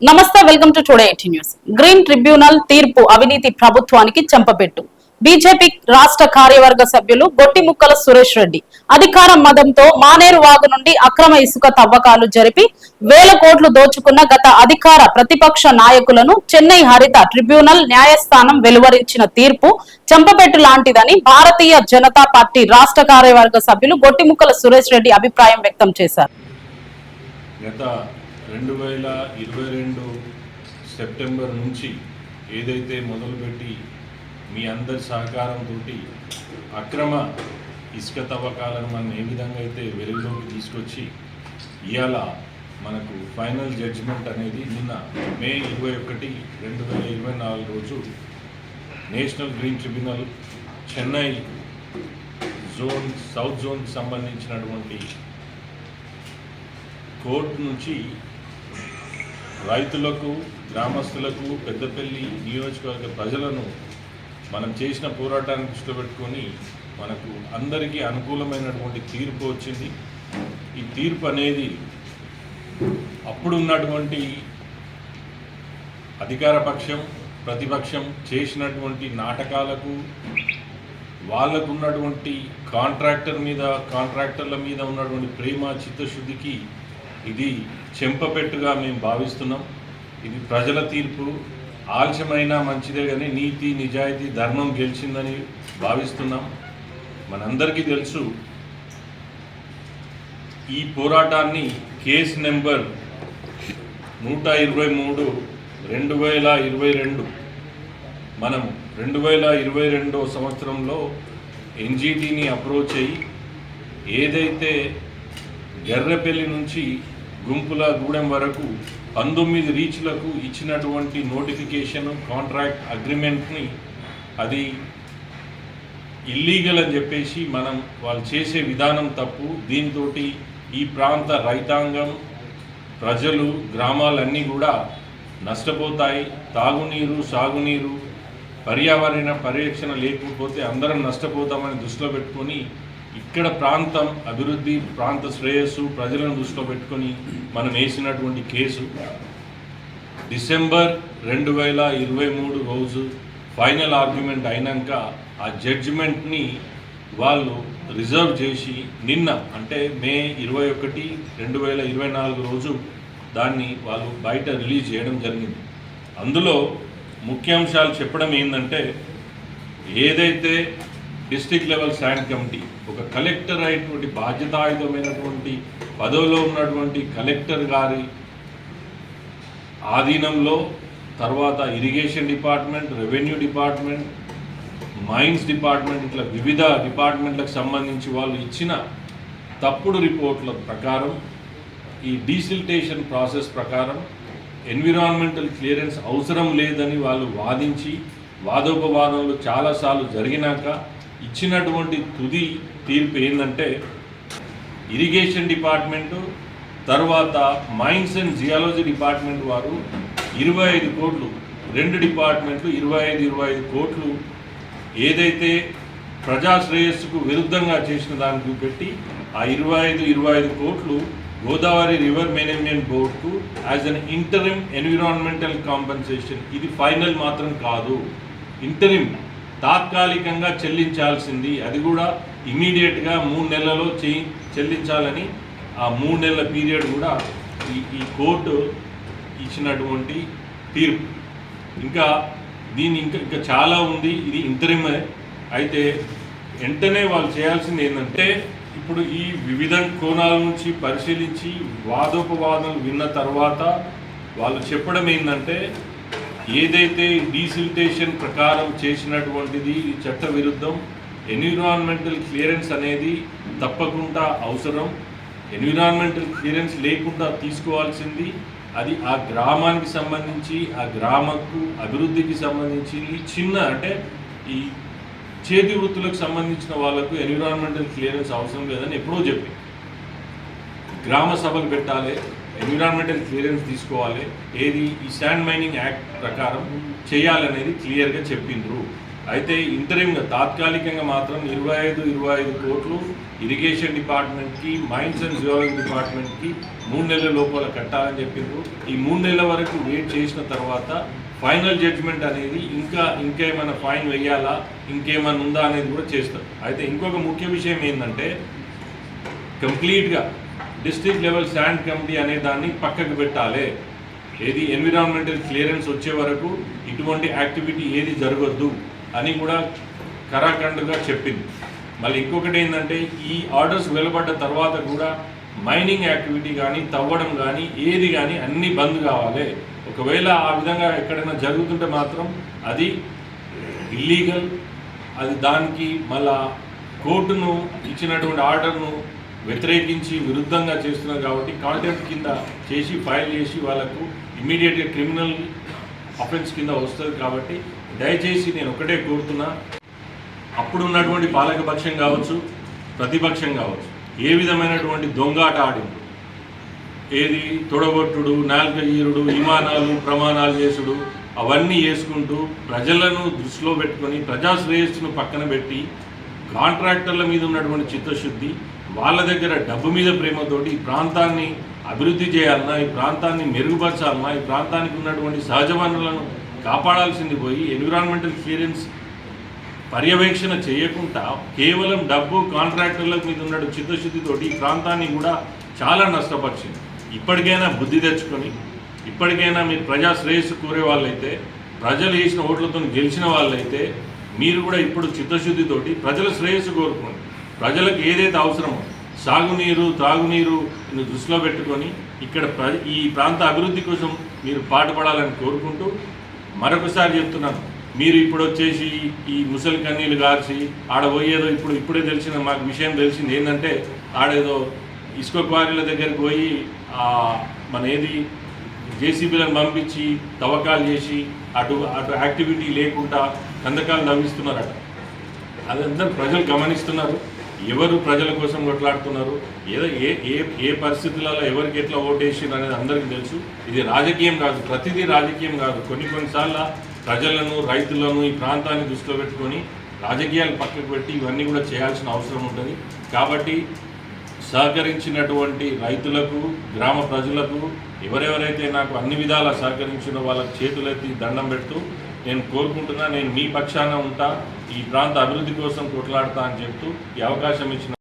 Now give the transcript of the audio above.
నమస్తే welcome to today eighty news green tribunal తీర్పు అవినీతి ప్రభుత్వానికి చెంపపెట్టు బీజేపీ రాష్ట్ర కార్యవర్గ సభ్యులు గొట్టిముక్కల సురేష్ రెడ్డి అధికార మదంతో మానేరు వాగు నుండి అక్రమ ఇసుక తవ్వకాలు జరిపి వేల కోట్లు దోచుకున్న గత అధికార ప్రతిపక్ష నాయకులను చెన్నై హరిత ట్రిబ్యునల్ న్యాయస్థానం వెలువరించిన తీర్పు చెంపపెట్టు లాంటిదని భారతీయ జనతా పార్టీ రాష్ట్ర కార్యవర్గ సభ్యులు గొట్టిముక్కల సురేష్ రెడ్డి అభిప్రాయం వ్యక్తం చేశారు. రెండు వేల ఇరవై రెండు సెప్టెంబర్ నుంచి ఏదైతే మొదలుపెట్టి మీ అందరి సహకారంతో అక్రమ ఇసుక తవ్వకాలను మనం ఏ విధంగా అయితే వెలుగులోకి తీసుకొచ్చి ఇవాళ మనకు ఫైనల్ జడ్జిమెంట్ అనేది నిన్న మే ఇరవై ఒకటి రెండు వేల ఇరవై నాలుగు రోజు national green tribunal Chennai zone south జోన్కి సంబంధించినటువంటి కోర్టు నుంచి రైతులకు గ్రామస్తులకు పెద్దపల్లి నియోజకవర్గ ప్రజలను మనం చేసిన పోరాటాన్ని దృష్టిలో పెట్టుకొని మనకు అందరికీ అనుకూలమైనటువంటి తీర్పు వచ్చింది. ఈ తీర్పు అనేది అప్పుడు ఉన్నటువంటి అధికార పక్షం ప్రతిపక్షం చేసినటువంటి నాటకాలకు వాళ్ళకు ఉన్నటువంటి కాంట్రాక్టర్ మీద కాంట్రాక్టర్ల మీద ఉన్నటువంటి ప్రేమ చిత్తశుద్ధికి ఇది చెంపపెట్టుగా మేము భావిస్తున్నాం. ఇది ప్రజల తీర్పు. ఆలస్యమైనా మంచిదే కానీ నీతి నిజాయితీ ధర్మం గెలిచిందని భావిస్తున్నాం. మనందరికీ తెలుసు ఈ పోరాటాన్ని కేసు నెంబర్ నూట ఇరవై మూడు రెండు వేల ఇరవై రెండు. మనం రెండు వేల ఇరవై రెండో సంవత్సరంలో ఎన్జీటీని అప్రోచ్ అయ్యి ఏదైతే ఎర్రపల్లి నుంచి గుంపుల గూడెం వరకు పంతొమ్మిది రీచ్లకు ఇచ్చినటువంటి నోటిఫికేషన్ కాంట్రాక్ట్ అగ్రిమెంట్ని అది ఇల్లీగల్ అని చెప్పేసి మనం వాళ్ళు చేసే విధానం తప్పు. దీంతో ఈ ప్రాంత రైతాంగం ప్రజలు గ్రామాలన్నీ కూడా నష్టపోతాయి. తాగునీరు సాగునీరు పర్యావరణ పరిరక్షణ లేకపోతే అందరం నష్టపోతామని దృష్టిలో పెట్టుకొని ఇక్కడ ప్రాంతం అభివృద్ధి ప్రాంత శ్రేయస్సు ప్రజలను దృష్టిలో పెట్టుకొని మనం వేసినటువంటి కేసు. డిసెంబర్ రెండు వేల ఇరవై మూడు రోజు ఫైనల్ ఆర్గ్యుమెంట్ అయినాక ఆ జడ్జిమెంట్ని వాళ్ళు రిజర్వ్ చేసి నిన్న అంటే మే ఇరవై ఒకటి రెండు వేల ఇరవై నాలుగు రోజు దాన్ని వాళ్ళు బయట రిలీజ్ చేయడం జరిగింది. అందులో ముఖ్యాంశాలు చెప్పడం ఏంటంటే ఏదైతే డిస్టిక్ లెవెల్ శాండ్ కమిటీ. ఒక కలెక్టర్ అయినటువంటి బాధ్యతాయుతమైనటువంటి పదవిలో ఉన్నటువంటి కలెక్టర్ గారి ఆధీనంలో తర్వాత irrigation department revenue department mines department ఇట్లా వివిధ డిపార్ట్మెంట్లకు సంబంధించి వాళ్ళు ఇచ్చిన తప్పుడు రిపోర్ట్ల ప్రకారం ఈ డీసిల్టేషన్ ప్రాసెస్ ప్రకారం ఎన్విరాన్మెంటల్ క్లియరెన్స్ అవసరం లేదని వాళ్ళు వాదించి వాదోపవాదంలో చాలాసార్లు జరిగినాక ఇచ్చినటువంటి తుది తీర్పు ఏంటంటే ఇరిగేషన్ డిపార్ట్మెంటు తర్వాత మైన్స్ అండ్ జియాలజీ డిపార్ట్మెంట్ వారు ఇరవై ఐదు కోట్లు రెండు డిపార్ట్మెంట్లు ఇరవై ఐదు ఇరవై ఐదు కోట్లు ఏదైతే ప్రజా శ్రేయస్సుకు విరుద్ధంగా చేసిన దానికి పెట్టి ఆ ఇరవై ఐదు ఇరవై ఐదు కోట్లు గోదావరి రివర్ మేనేజ్మెంట్ బోర్డుకు as an interim environmental compensation. ఇది ఫైనల్ మాత్రం కాదు. ఇంటరిమ్ తాత్కాలికంగా చెల్లించాల్సింది. అది కూడా ఇమీడియట్గా మూడు నెలలలో చేయి చెల్లించాలని ఆ మూడు నెలల పీరియడ్ కూడా ఈ ఈ కోర్టు ఇచ్చినటువంటి తీర్పు. ఇంకా దీని ఇంకా ఇంకా చాలా ఉంది. ఇది ఇంతరిమే. అయితే వెంటనే వాళ్ళు చేయాల్సింది ఏంటంటే ఇప్పుడు ఈ వివిధ కోణాల నుంచి పరిశీలించి వాదోపవాదం విన్న తర్వాత వాళ్ళు చెప్పడం ఏంటంటే ఏదైతే డీసిలిటేషన్ ప్రకారం చేసినటువంటిది చట్ట విరుద్ధం ఎన్విరాన్మెంటల్ క్లియరెన్స్ అనేది తప్పకుండా అవసరం. ఎన్విరాన్మెంటల్ క్లియరెన్స్ లేకుండా తీసుకోవాల్సింది అది ఆ గ్రామానికి సంబంధించి ఆ గ్రామకు అభివృద్ధికి సంబంధించి చిన్న అంటే ఈ చేతి వృత్తులకు సంబంధించిన వాళ్ళకు ఎన్విరాన్మెంటల్ క్లియరెన్స్ అవసరం లేదని ఎప్పుడో చెప్పి. గ్రామ సభలు పెట్టాలి ఎన్విరాన్మెంటల్ క్లియరెన్స్ తీసుకోవాలి. ఏది? ఈ శాండ్ మైనింగ్ యాక్ట్ ప్రకారం చేయాలనేది క్లియర్గా చెప్పిండ్రు. అయితే ఇంటరింగా తాత్కాలికంగా మాత్రం ఇరవై ఐదు ఇరవై ఐదు కోట్లు ఇరిగేషన్ డిపార్ట్మెంట్కి మైన్స్ అండ్ జియోలజీ డిపార్ట్మెంట్కి మూడు నెలల లోపల కట్టాలని చెప్పిండ్రు. ఈ మూడు నెలల వరకు వెయిట్ చేసిన తర్వాత ఫైనల్ జడ్జ్మెంట్ అనేది ఇంకా ఇంకేమైనా ఫైన్ వేయాలా ఇంకేమైనా ఉందా అనేది కూడా చేస్తారు. అయితే ఇంకొక ముఖ్య విషయం ఏంటంటే కంప్లీట్గా డిస్ట్రిక్ట్ లెవెల్ స్టాండ్ కమిటీ అనే దాన్ని పక్కకు పెట్టాలి. ఏది ఎన్విరాన్మెంటల్ క్లియరెన్స్ వచ్చే వరకు ఇటువంటి యాక్టివిటీ ఏది జరగొద్దు అని కూడా కరాఖండ్గా చెప్పింది. మళ్ళీ ఇంకొకటి ఏంటంటే ఈ ఆర్డర్స్ వెలువడ్డ తర్వాత కూడా మైనింగ్ యాక్టివిటీ కానీ తవ్వడం కానీ ఏది కానీ అన్నీ బంద్ కావాలి. ఒకవేళ ఆ విధంగా ఎక్కడైనా జరుగుతుంటే మాత్రం అది ఇల్లీగల్ అది దానికి మళ్ళా కోర్టును ఇచ్చినటువంటి ఆర్డర్ను వ్యతిరేకించి విరుద్ధంగా చేస్తున్నారు కాబట్టి కాంట్రాక్ట్ కింద చేసి ఫైల్ చేసి వాళ్ళకు ఇమీడియట్గా క్రిమినల్ అఫెన్స్ కింద వస్తుంది కాబట్టి దయచేసి నేను ఒకటే కోరుతున్నా. అప్పుడు ఉన్నటువంటి పాలకపక్షం కావచ్చు ప్రతిపక్షం కావచ్చు ఏ విధమైనటువంటి దొంగాట ఆడింది ఏది తొడగొట్టుడు నాలుక విమానాలు ప్రమాణాలు చేసుడు అవన్నీ చేసుకుంటూ ప్రజలను దృష్టిలో పెట్టుకొని ప్రజా శ్రేయస్సును పక్కన పెట్టి కాంట్రాక్టర్ల మీద ఉన్నటువంటి చిత్తశుద్ధి వాళ్ళ దగ్గర డబ్బు మీద ప్రేమతోటి ఈ ప్రాంతాన్ని అభివృద్ధి చేయాలన్నా ఈ ప్రాంతాన్ని మెరుగుపరచాలన్నా ఈ ప్రాంతానికి ఉన్నటువంటి సహజ వనరులను కాపాడాల్సింది పోయి ఎన్విరాన్మెంటల్ క్లియరెన్స్ పర్యవేక్షణ చేయకుండా కేవలం డబ్బు కాంట్రాక్టర్ల మీద ఉన్న చిత్తశుద్ధితోటి ఈ ప్రాంతాన్ని కూడా చాలా నష్టపరిచింది. ఇప్పటికైనా బుద్ధి తెచ్చుకొని ఇప్పటికైనా మీరు ప్రజా శ్రేయస్సు కోరే వాళ్ళైతే ప్రజలు వేసిన ఓట్లతో గెలిచిన వాళ్ళైతే మీరు కూడా ఇప్పుడు చిత్తశుద్ధితోటి ప్రజల శ్రేయస్సు కోరుకోండి. ప్రజలకు ఏదైతే అవసరమో సాగునీరు త్రాగునీరు దృష్టిలో పెట్టుకొని ఇక్కడ ప్ర ఈ ప్రాంత అభివృద్ధి కోసం మీరు పాటుపడాలని కోరుకుంటూ మరొకసారి చెప్తున్నాను. మీరు ఇప్పుడు వచ్చేసి ఈ ముసలి కన్నీళ్ళు గార్చి ఆడ పోయేదో ఇప్పుడు ఇప్పుడే తెలిసిన మాకు విషయం తెలిసింది ఏంటంటే ఆడేదో ఇసుక క్వారీల దగ్గరికి పోయి మన ఏది జేసీబీలను పంపించి తవ్వకాలు చేసి అటు అటు యాక్టివిటీ లేకుండా కందకాలు నవ్విస్తున్నారట. అదందరూ ప్రజలు గమనిస్తున్నారు. ఎవరు ప్రజల కోసం కొట్లాడుతున్నారు? ఏదో ఏ ఏ ఏ పరిస్థితులలో ఎవరికి ఎట్లా ఓటేసారు అనేది అందరికీ తెలుసు. ఇది రాజకీయం కాదు ప్రతిదీ రాజకీయం కాదు. కొన్ని కొన్నిసార్లు ప్రజలను రైతులను ఈ ప్రాంతాన్ని దృష్టిలో పెట్టుకొని రాజకీయాలు పక్కకు పెట్టి ఇవన్నీ కూడా చేయాల్సిన అవసరం ఉంటుంది. కాబట్టి సహకరించినటువంటి రైతులకు గ్రామ ప్రజలకు ఎవరెవరైతే నాకు అన్ని విధాలా సహకరించిన వాళ్ళకి చేతులెత్తి దండం పెడుతూ నేను కోరుకుంటున్నా నేను మీ పక్షాన ఉంటా ఈ ప్రాంత అభివృద్ధి కోసం కొట్లాడతా అని చెప్తూ ఈ అవకాశం ఇచ్చిన